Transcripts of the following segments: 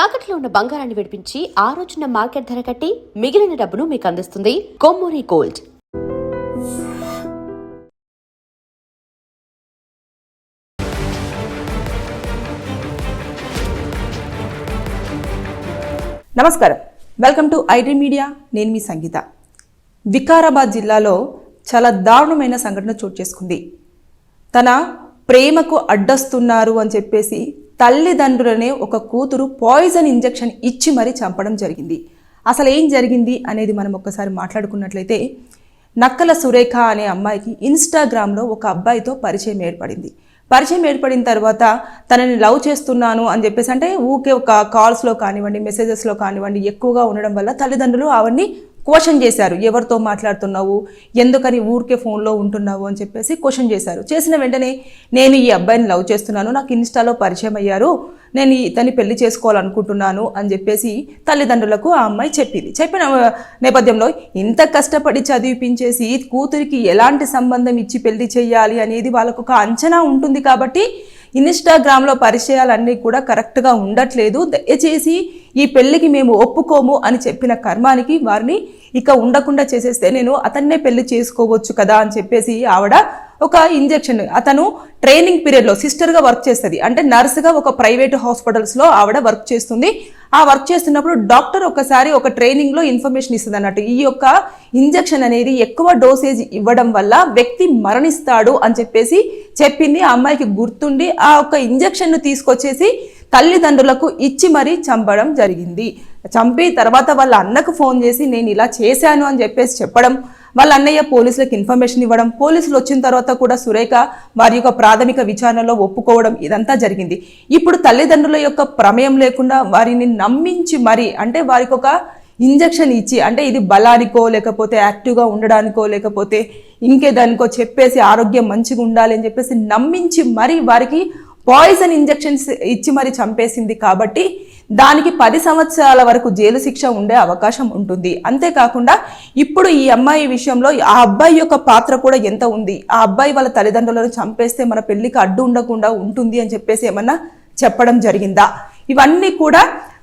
తాకట్లో ఉన్న బంగారాన్ని విడిపించి ఆ రోజున మార్కెట్ ధర కట్టి మిగిలిన డబ్బును మీకు అందిస్తుంది కొమ్మూరి గోల్డ్. నమస్కారం. Welcome to IT media. నేను మీ సంగీత. వికారాబాద్ జిల్లాలో చాలా దారుణమైన సంఘటన చోటు చేసుకుంది. తన ప్రేమకు అడ్డస్తున్నారు అని చెప్పేసి తల్లిదండ్రులనే ఒక కూతురు పాయిజన్ ఇంజెక్షన్ ఇచ్చి మరీ చంపడం జరిగింది. అసలు ఏం జరిగింది అనేది మనం ఒక్కసారి మాట్లాడుకున్నట్లయితే నక్కల సురేఖ అనే అమ్మాయికి ఇన్స్టాగ్రామ్లో ఒక అబ్బాయితో పరిచయం ఏర్పడింది. పరిచయం ఏర్పడిన తర్వాత తనని లవ్ చేస్తున్నాను అని చెప్పేసి అంటే ఊకే ఒక కాల్స్లో కానివ్వండి మెసేజెస్లో కానివ్వండి ఎక్కువగా ఉండడం వల్ల తల్లిదండ్రులు అవన్నీ క్వశ్చన్ చేశారు. ఎవరితో మాట్లాడుతున్నావు? ఎందుకని ఊరికే ఫోన్లో ఉంటున్నావు అని చెప్పేసి క్వశ్చన్ చేశారు. చేసిన వెంటనే నేను ఈ అబ్బాయిని లవ్ చేస్తున్నాను. నాకు ఇన్స్టాలో పరిచయం అయ్యారు. నేను ఇతన్ని పెళ్ళి చేసుకోవాలనుకుంటున్నాను అని చెప్పేసి తల్లిదండ్రులకు ఆ అమ్మాయి చెప్పింది. చెప్పిన నేపథ్యంలో ఇంత కష్టపడి చదివిపించేసి కూతురికి ఎలాంటి సంబంధం ఇచ్చి పెళ్ళి చేయాలి అనేది వాళ్ళకు ఒక అంచనా ఉంటుంది కాబట్టి ఇన్స్టాగ్రామ్లో పరిచయాలన్నీ కూడా కరెక్ట్గా ఉండట్లేదు. దయచేసి ఈ పెళ్ళికి మేము ఒప్పుకోము అని చెప్పిన కర్మానికి వారిని ఇక ఉండకుండా చేసేస్తే నేను అతన్నే పెళ్ళి చేసుకోవచ్చు కదా అని చెప్పేసి ఆవిడ ఒక ఇంజెక్షన్ అతను ట్రైనింగ్ పీరియడ్లో సిస్టర్గా వర్క్ చేస్తుంది. అంటే నర్సుగా ఒక ప్రైవేట్ హాస్పిటల్స్లో ఆవిడ వర్క్ చేస్తుంది. ఆ వర్క్ చేస్తున్నప్పుడు డాక్టర్ ఒకసారి ఒక ట్రైనింగ్లో ఇన్ఫర్మేషన్ ఇస్తుంది అన్నట్టు. ఈ యొక్క ఇంజెక్షన్ అనేది ఎక్కువ డోసేజ్ ఇవ్వడం వల్ల వ్యక్తి మరణిస్తాడు అని చెప్పేసి చెప్పింది. ఆ అమ్మాయికి గుర్తుండి ఆ యొక్క ఇంజెక్షన్ను తీసుకొచ్చేసి తల్లిదండ్రులకు ఇచ్చి మరీ చంపడం జరిగింది. చంపి తర్వాత వాళ్ళ అన్నకు ఫోన్ చేసి నేను ఇలా చేశాను అని చెప్పేసి చెప్పడం వాళ్ళ అన్నయ్య పోలీసులకు ఇన్ఫర్మేషన్ ఇవ్వడం పోలీసులు వచ్చిన తర్వాత కూడా సురేఖ వారి యొక్క ప్రాథమిక విచారణలో ఒప్పుకోవడం ఇదంతా జరిగింది. ఇప్పుడు తల్లిదండ్రుల యొక్క ప్రమేయం లేకుండా వారిని నమ్మించి మరి అంటే వారికి ఒక ఇంజెక్షన్ ఇచ్చి అంటే ఇది బలానికో లేకపోతే యాక్టివ్గా ఉండడానికో లేకపోతే ఇంకే దానికో చెప్పేసి ఆరోగ్యం మంచిగా ఉండాలి అని చెప్పేసి నమ్మించి మరి వారికి పాయిజన్ ఇంజక్షన్స్ ఇచ్చి మరి చంపేసింది కాబట్టి దానికి పది సంవత్సరాల వరకు జైలు శిక్ష ఉండే అవకాశం ఉంటుంది. అంతేకాకుండా ఇప్పుడు ఈ అమ్మాయి విషయంలో ఆ అబ్బాయి యొక్క పాత్ర కూడా ఎంత ఉంది? ఆ అబ్బాయి వాళ్ళ తల్లిదండ్రులను చంపేస్తే మన పెళ్ళికి అడ్డు ఉండకుండా ఉంటుంది అని చెప్పేసి ఏమన్నా చెప్పడం జరిగిందా? ఇవన్నీ కూడా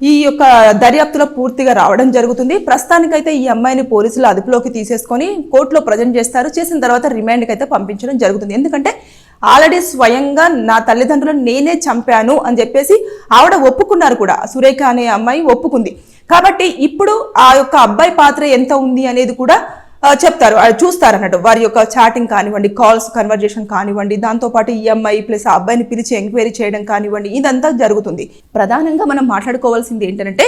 ఈ యొక్క దర్యాప్తులో పూర్తిగా రావడం జరుగుతుంది. ప్రస్తుతానికైతే ఈ అమ్మాయిని పోలీసులు అదుపులోకి తీసేసుకొని కోర్టులో ప్రజెంట్ చేస్తారు. చేసిన తర్వాత రిమాండ్కి అయితే పంపించడం జరుగుతుంది. ఎందుకంటే ఆల్రెడీ స్వయంగా నా తల్లిదండ్రులను నేనే చంపాను అని చెప్పేసి ఆవిడ ఒప్పుకున్నారు కూడా. సురేఖ అనే అమ్మాయి ఒప్పుకుంది. కాబట్టి ఇప్పుడు ఆ యొక్క అబ్బాయి పాత్ర ఎంత ఉంది అనేది కూడా చెప్తారు చూస్తారు అన్నట్టు వారి యొక్క చాటింగ్ కానివ్వండి కాల్స్ కన్వర్జేషన్ కానివ్వండి దాంతోపాటు ఈఎంఐ ప్లస్ ఆ అబ్బాయిని పిలిచి ఎంక్వైరీ చేయడం కానివ్వండి ఇదంతా జరుగుతుంది. ప్రధానంగా మనం మాట్లాడుకోవాల్సింది ఏంటంటే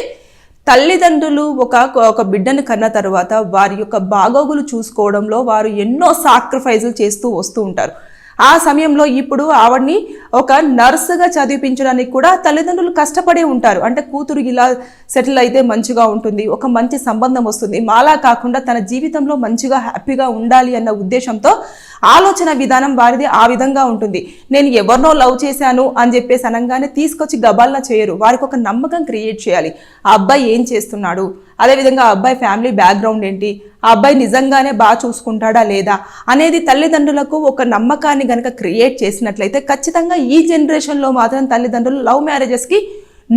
తల్లిదండ్రులు ఒక ఒక బిడ్డను కన్న తర్వాత వారి యొక్క బాగోగులు చూసుకోవడంలో వారు ఎన్నో సాక్రిఫైజులు చేస్తూ వస్తూ ఉంటారు. ఆ సమయంలో ఇప్పుడు ఆవిడ్ని ఒక నర్సుగా చదివించడానికి కూడా తల్లిదండ్రులు కష్టపడే ఉంటారు. అంటే కూతురు ఇలా సెటిల్ అయితే మంచిగా ఉంటుంది. ఒక మంచి సంబంధం వస్తుంది. మాలా కాకుండా తన జీవితంలో మంచిగా హ్యాపీగా ఉండాలి అన్న ఉద్దేశంతో ఆలోచన విధానం వారిది ఆ విధంగా ఉంటుంది. నేను ఎవరినో లవ్ చేశాను అని చెప్పేసి అనగానే తీసుకొచ్చి గబాల్లా చేయరు. వారికి ఒక నమ్మకం క్రియేట్ చేయాలి. ఆ అబ్బాయి ఏం చేస్తున్నాడు? అదేవిధంగా ఆ అబ్బాయి ఫ్యామిలీ బ్యాక్గ్రౌండ్ ఏంటి? ఆ అబ్బాయి నిజంగానే బాగా చూసుకుంటాడా లేదా? అనేది తల్లిదండ్రులకు ఒక నమ్మకాన్ని గనక క్రియేట్ చేసినట్లయితే ఖచ్చితంగా ఈ జనరేషన్లో మాత్రం తల్లిదండ్రులు లవ్ మ్యారేజెస్కి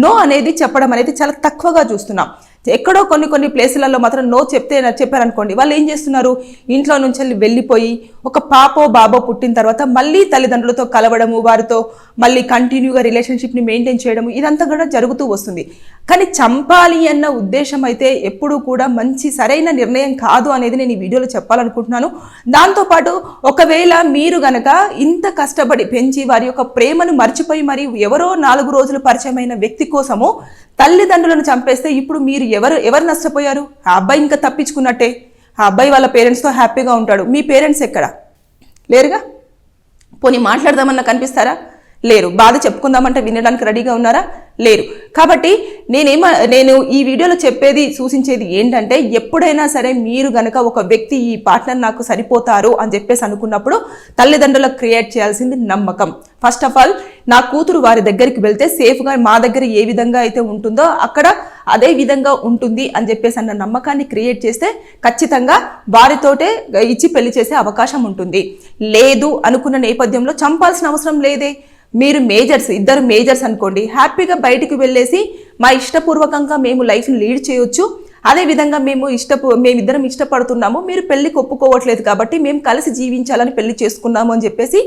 నో అనేది చెప్పడం అనేది చాలా తక్కువగా చూస్తున్నాం. ఎక్కడో కొన్ని కొన్ని ప్లేసులలో మాత్రం నో చెప్తే చెప్పారనుకోండి. వాళ్ళు ఏం చేస్తున్నారు? ఇంట్లో నుంచి వెళ్ళి వెళ్ళిపోయి ఒక పాపో బాబో పుట్టిన తర్వాత మళ్ళీ తల్లిదండ్రులతో కలవడము వారితో మళ్ళీ కంటిన్యూగా రిలేషన్షిప్ని మెయింటైన్ చేయడము ఇదంతా కూడా జరుగుతూ వస్తుంది. కానీ చంపాలి అన్న ఉద్దేశం అయితే ఎప్పుడూ కూడా మంచి సరైన నిర్ణయం కాదు అనేది నేను ఈ వీడియోలో చెప్పాలనుకుంటున్నాను. దాంతోపాటు ఒకవేళ మీరు గనక ఇంత కష్టపడి పెంచి వారి యొక్క ప్రేమను మర్చిపోయి మరి ఎవరో నాలుగు రోజులు పరిచయమైన వ్యక్తి కోసము తల్లిదండ్రులను చంపేస్తే ఇప్పుడు మీరు ఎవరు ఎవరు నష్టపోయారు? ఆ అబ్బాయి ఇంకా తప్పించుకున్నట్టే. ఆ అబ్బాయి వాళ్ళ పేరెంట్స్తో హ్యాపీగా ఉంటాడు. మీ పేరెంట్స్ ఎక్కడ? లేరుగా? పోనీ మాట్లాడదామన్నా కనిపిస్తారా? లేరు. బాధ చెప్పుకుందామంటే వినడానికి రెడీగా ఉన్నారా? లేరు. కాబట్టి నేనేమ నేను ఈ వీడియోలో చెప్పేది సూచించేది ఏంటంటే ఎప్పుడైనా సరే మీరు గనక ఒక వ్యక్తి ఈ పార్ట్నర్ నాకు సరిపోతారు అని చెప్పేసి అనుకున్నప్పుడు తల్లిదండ్రులకు క్రియేట్ చేయాల్సింది నమ్మకం. ఫస్ట్ ఆఫ్ ఆల్ నా కూతురు వారి దగ్గరికి వెళ్తే సేఫ్గా మా దగ్గర ఏ విధంగా అయితే ఉంటుందో అక్కడ అదే విధంగా ఉంటుంది అని చెప్పేసి అన్న నమ్మకాన్ని క్రియేట్ చేస్తే ఖచ్చితంగా వారితోటే ఇచ్చి పెళ్ళి చేసే అవకాశం ఉంటుంది. లేదు అనుకున్న నేపథ్యంలో చంపాల్సిన అవసరం లేదే. మీరు మేజర్స్ ఇద్దరు మేజర్స్ అనుకోండి హ్యాపీగా బయటికి వెళ్ళేసి మా ఇష్టపూర్వకంగా మేము లైఫ్ని లీడ్ చేయొచ్చు. అదే విధంగా మేము ఇష్టపు మేమిద్దరం ఇష్టపడుతున్నాము. మీరు పెళ్ళికి ఒప్పుకోవట్లేదు కాబట్టి మేము కలిసి జీవించాలని పెళ్ళి చేసుకున్నాము అని చెప్పేసి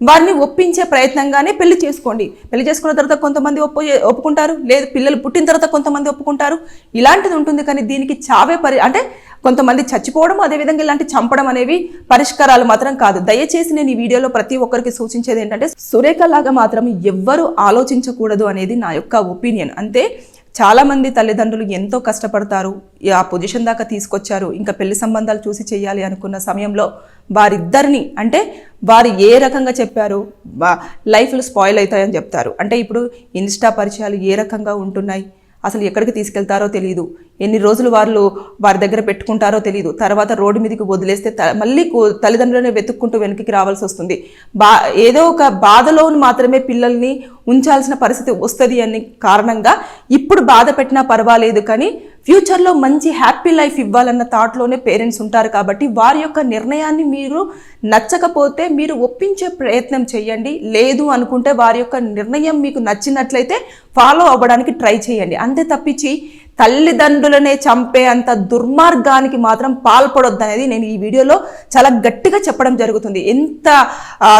వారిని ఒప్పించే ప్రయత్నంగానే పెళ్ళి చేసుకోండి. పెళ్ళి చేసుకున్న తర్వాత కొంతమంది ఒప్పు ఒప్పుకుంటారు. లేదు పిల్లలు పుట్టిన తర్వాత కొంతమంది ఒప్పుకుంటారు. ఇలాంటిది ఉంటుంది కానీ దీనికి చావే పరి అంటే కొంతమంది చచ్చిపోవడం అదేవిధంగా ఇలాంటి చంపడం అనేవి పరిష్కారాలు మాత్రం కాదు. దయచేసి నేను ఈ వీడియోలో ప్రతి ఒక్కరికి సూచించేది ఏంటంటే సురేఖ లాగా మాత్రం ఎవ్వరూ ఆలోచించకూడదు అనేది నా యొక్క ఒపీనియన్. అంతే చాలామంది తల్లిదండ్రులు ఎంతో కష్టపడతారు. ఆ పొజిషన్ దాకా తీసుకొచ్చారు. ఇంకా పెళ్ళి సంబంధాలు చూసి చేయాలి అనుకున్న సమయంలో వారిద్దరిని అంటే వారు ఏ రకంగా చెప్పారు? లైఫ్లు స్పాయిల్ అవుతాయని చెప్తారు. అంటే ఇప్పుడు ఇన్స్టా పరిచయాలు ఏ రకంగా ఉంటున్నాయి? అసలు ఎక్కడికి తీసుకెళ్తారో తెలియదు ఎన్ని రోజులు వాళ్ళు వారి దగ్గర పెట్టుకుంటారో తెలియదు తర్వాత రోడ్డు మీదకి వదిలేస్తే త- మళ్ళీ తల్లిదండ్రులనే వెతుక్కుంటూ వెనక్కి రావాల్సి వస్తుంది. బా ఏదో ఒక బాధలో మాత్రమే పిల్లల్ని ఉంచాల్సిన పరిస్థితి వస్తుంది అని కారణంగా ఇప్పుడు బాధ పెట్టినా పర్వాలేదు కానీ ఫ్యూచర్లో మంచి హ్యాపీ లైఫ్ ఇవ్వాలన్న థాట్లోనే పేరెంట్స్ ఉంటారు కాబట్టి వారి యొక్క నిర్ణయాన్ని మీరు నచ్చకపోతే మీరు ఒప్పించే ప్రయత్నం చేయండి. లేదు అనుకుంటే వారి యొక్క నిర్ణయం మీకు నచ్చినట్లయితే ఫాలో అవ్వడానికి ట్రై చేయండి. అంతే తప్పించి తల్లిదండ్రులనే చంపే అంత దుర్మార్గానికి మాత్రం పాల్పడొద్దు అనేది నేను ఈ వీడియోలో చాలా గట్టిగా చెప్పడం జరుగుతుంది. ఎంత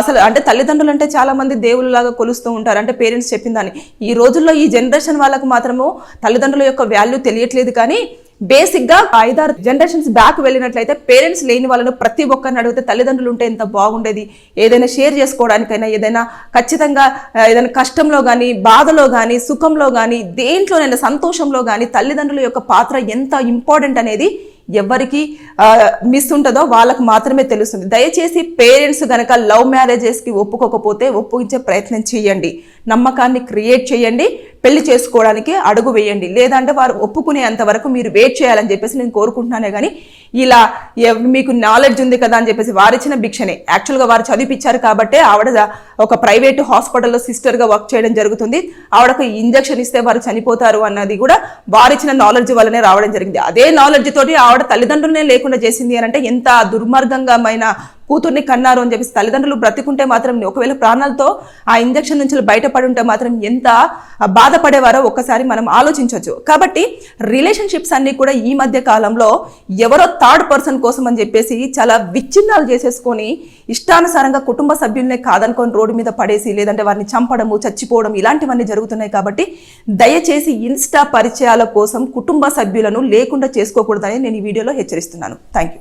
అసలు అంటే తల్లిదండ్రులు అంటే చాలా మంది దేవుళ్ళలాగా కొలుస్తూ ఉంటారు. అంటే పేరెంట్స్ చెప్పిందని ఈ రోజుల్లో ఈ జనరేషన్ వాళ్ళకు మాత్రము తల్లిదండ్రుల యొక్క వాల్యూ తెలియట్లేదు కానీ బేసిక్గా ఐదారు జనరేషన్స్ బ్యాక్ వెళ్ళినట్లయితే పేరెంట్స్ లేని వాళ్ళను ప్రతి ఒక్కరిని అడిగితే తల్లిదండ్రులు ఉంటే ఎంత బాగుండేది? ఏదైనా షేర్ చేసుకోవడానికైనా ఏదైనా ఖచ్చితంగా ఏదైనా కష్టంలో కానీ బాధలో కానీ సుఖంలో కానీ దేంట్లోనైనా సంతోషంలో కానీ తల్లిదండ్రుల యొక్క పాత్ర ఎంత ఇంపార్టెంట్ అనేది ఎవరికి మిస్ ఉంటుందో వాళ్ళకు మాత్రమే తెలుస్తుంది. దయచేసి పేరెంట్స్ కనుక లవ్ మ్యారేజెస్కి ఒప్పుకోకపోతే ఒప్పించే ప్రయత్నం చేయండి. నమ్మకాన్ని క్రియేట్ చేయండి. పెళ్ళి చేసుకోవడానికి అడుగు వేయండి. లేదంటే వారు ఒప్పుకునేంత వరకు మీరు వెయిట్ చేయాలని చెప్పేసి నేను కోరుకుంటున్నానే కానీ ఇలా మీకు నాలెడ్జ్ ఉంది కదా అని చెప్పేసి వారిచ్చిన భిక్షనే. యాక్చువల్గా వారు చదివిపించారు కాబట్టి ఆవిడ ఒక ప్రైవేట్ హాస్పిటల్లో సిస్టర్గా వర్క్ చేయడం జరుగుతుంది. ఆవిడకు ఇంజెక్షన్ ఇస్తే వారు చనిపోతారు అన్నది కూడా వారిచ్చిన నాలెడ్జ్ వల్లనే రావడం జరిగింది. అదే నాలెడ్జ్ తోటి ఆవిడ తల్లిదండ్రులనే లేకుండా చేసింది అని అంటే ఎంత దుర్మార్గంగా కూతుర్ని కన్నారు అని చెప్పేసి తల్లిదండ్రులు బ్రతికుంటే మాత్రం ఒకవేళ ప్రాణాలతో ఆ ఇంజెక్షన్ నుంచి బయటపడి ఉంటే మాత్రం ఎంత బాధపడేవారో ఒక్కసారి మనం ఆలోచించవచ్చు కాబట్టి రిలేషన్షిప్స్ అన్ని కూడా ఈ మధ్య కాలంలో ఎవరో థర్డ్ పర్సన్ కోసం అని చెప్పేసి చాలా విచ్ఛిన్నాలు చేసేసుకొని ఇష్టానుసారంగా కుటుంబ సభ్యులనే కాదనుకొని రోడ్డు మీద పడేసి లేదంటే వారిని చంపడము చచ్చిపోవడం ఇలాంటివన్నీ జరుగుతున్నాయి కాబట్టి దయచేసి ఇన్స్టా పరిచయాల కోసం కుటుంబ సభ్యులను లేకుండా చేసుకోకూడదని నేను ఈ వీడియోలో హెచ్చరిస్తున్నాను. Thank you